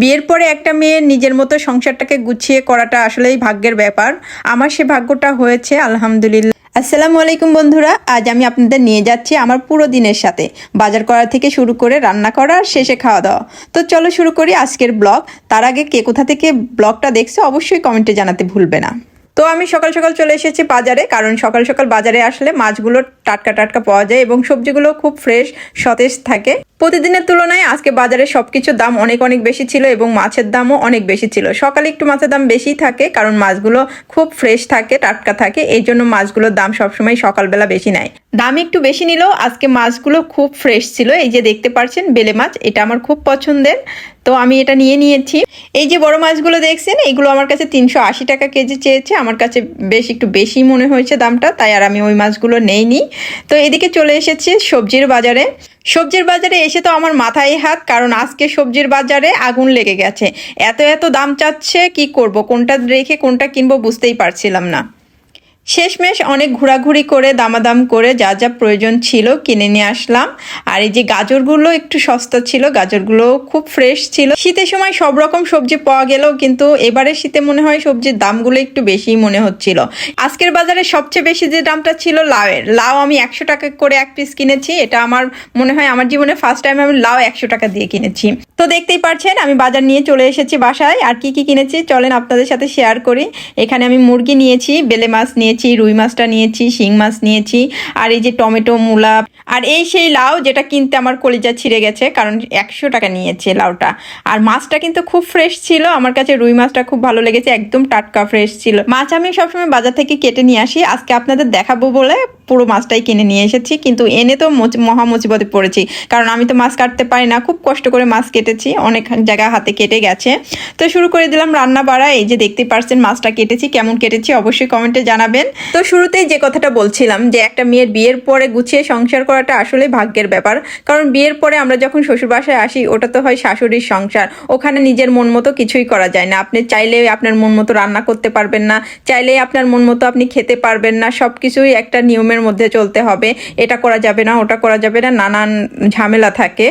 বিয়ের পরে একটা মেয়ে নিজের মতো সংসারটাকে গুছিয়ে করাটা আসলেই ভাগ্যের ব্যাপার। আমার সে ভাগ্যটা হয়েছে, আলহামদুলিল্লাহ। আসসালামু আলাইকুম বন্ধুরা, আজ আমি আপনাদের নিয়ে যাচ্ছি আমার পুরো দিনের সাথে। বাজার করা থেকে শুরু করে রান্না করা আর শেষে খাওয়া দাওয়া। তো চলো শুরু করি আজকের ব্লগ। তার আগে কে কোথা থেকে ব্লগটা দেখছে অবশ্যই কমেন্টে জানাতে ভুলবে না। তো আমি সকাল সকাল চলে এসেছি বাজারে, কারণ সকাল সকাল বাজারে আসলে মাছগুলো টাটকা টাটকা পাওয়া যায় এবং সবজিগুলো খুব ফ্রেশ সতেজ থাকে। প্রতিদিনের তুলনায় আজকে বাজারে সবকিছুর দাম অনেক অনেক বেশি ছিল এবং মাছের দামও অনেক বেশি ছিল। সকালে একটু মাছের দাম বেশি থাকে কারণ মাছগুলো খুব ফ্রেশ থাকে, টাটকা থাকে, এই জন্য মাছগুলোর দাম সবসময় সকালবেলা বেশি নেয়। দাম একটু বেশি নিলেও আজকে মাছগুলো খুব ফ্রেশ ছিল। এই যে দেখতে পাচ্ছেন বেলে মাছ, এটা আমার খুব পছন্দের। তো আমি এটা নিয়ে নিয়েছি। এই যে বড় মাছগুলো দেখছেন, এগুলো আমার কাছে তিনশো আশি টাকা কেজি চেয়েছে। আমার কাছে বেশ একটু বেশি মনে হয়েছে দামটা, তাই আর আমি ওই মাছগুলো নেইনি। তো এদিকে চলে এসেছি সবজির বাজারে। সবজির বাজারে এসে তো আমার মাথায় হাত, কারণ আজকে সবজির বাজারে আগুন লেগে গেছে। এত এত দাম চাচ্ছে, কি করব? কোনটা রেখে কোনটা কিনবো বুঝতেই পারছিলাম না। শেষমেশ অনেক ঘোরাঘুরি করে, দামাদাম করে যা যা প্রয়োজন ছিল কিনে নিয়ে আসলাম। আর এই যে গাজরগুলো একটু সস্তা ছিল, গাজরগুলো খুব ফ্রেশ ছিল। শীতের সময় সব রকম সবজি পাওয়া গেলেও কিন্তু এবারে শীতে মনে হয় সবজির দামগুলো একটু বেশিই মনে হচ্ছিল। আজকের বাজারে সবচেয়ে বেশি যে দামটা ছিল লাউয়ের। লাউ আমি একশো টাকা করে এক পিস কিনেছি। এটা আমার মনে হয় আমার জীবনে ফার্স্ট টাইম আমি লাউ একশো টাকা দিয়ে কিনেছি। তো দেখতেই পারছেন, আমি বাজার নিয়ে চলে এসেছি বাসায়। আর কি কি কিনেছি চলেন আপনাদের সাথে শেয়ার করি। এখানে আমি মুরগি নিয়েছি, বেলে মাছ নিয়েছি, রুই মাছটা নিয়েছি, শিং মাছ নিয়েছি, আর এই যে টমেটো, মূলা, আর এই সেই লাউ যেটা কিনতে আমার কলিজা ছিঁড়ে গেছে, কারণ একশো টাকা নিয়েছে লাউটা। আর মাছটা কিন্তু খুব ফ্রেশ ছিল, আমার কাছে রুই মাছটা খুব ভালো লেগেছে, একদম টাটকা ফ্রেশ ছিল। মাছ আমি সবসময় বাজার থেকে কেটে নিয়ে আসি, আজকে আপনাদের দেখাবো বলে পুরো মাছটাই কিনে নিয়ে এসেছি, কিন্তু এনে তো মুচ- মহা মুসিবতে পড়েছি, কারণ আমি তো মাছ কাটতে পারি না, খুব কষ্ট করে মাছ কেটেছি, অনেক জায়গা হাতে কেটে গেছে। তো শুরু করে দিলাম রান্না বাড়া, এই যে দেখতে পারছেন মাছটা কেটেছি, কেমন কেটেছি অবশ্যই কমেন্টে জানাবেন। তো শুরুতেই যে কথাটা বলছিলাম যে একটা মেয়ের বিয়ের পরে গুছিয়ে সংসার করাটা আসলে ভাগ্যের ব্যাপার, কারণ বিয়ের পরে আমরা যখন শ্বশুর বাসায় আসি, ওটা তো হয় শাশুড়ির সংসার, ওখানে নিজের মন মতো কিছুই করা যায় না। আপনি চাইলে আপনার মন মতো রান্না করতে পারবেন না চাইলে আপনার মন মতো আপনি খেতে পারবেন না সব কিছুই একটা নিয়মের মধ্যে চলতে হবে, এটা করা যাবে না, ওটা করা যাবে না, নানান ঝামেলা থাকে।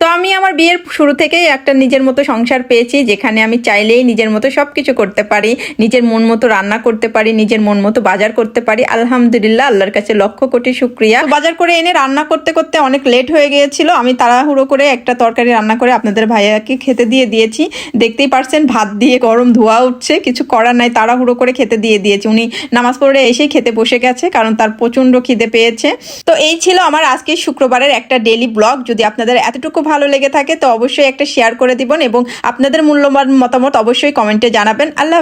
তো আমি আমার বিয়ের শুরু থেকেই একটা নিজের মতো সংসার পেয়েছি, যেখানে আমি চাইলেই নিজের মতো সব কিছু করতে পারি, নিজের মন মতো রান্না করতে পারি, নিজের মন মতো বাজার করতে পারি। আলহামদুলিল্লাহ, আল্লাহর কাছে লক্ষ কোটি শুক্রিয়া। বাজার করে এনে রান্না করতে করতে অনেক লেট হয়ে গিয়েছিল। আমি তাড়াহুড়ো করে একটা তরকারি রান্না করে আপনাদের ভাইয়াকে খেতে দিয়ে দিয়েছি। দেখতেই পারছেন, ভাত দিয়ে গরম ধোয়া উঠছে, কিছু করার নাই, তাড়াহুড়ো করে খেতে দিয়ে দিয়েছি। উনি নামাজ পড়ে এসেই খেতে বসে গেছে, কারণ তার প্রচণ্ড খিদে পেয়েছে। তো এই ছিল আমার আজকে শুক্রবারের একটা ডেলি ব্লগ যদি আপনাদের এতটুকু ভালো লেগে থাকে, তো অবশ্যই একটা শেয়ার করে দিবেন এবং আপনাদের মূল্যবান মতামত অবশ্যই কমেন্টে জানাবেন আল্লাহ।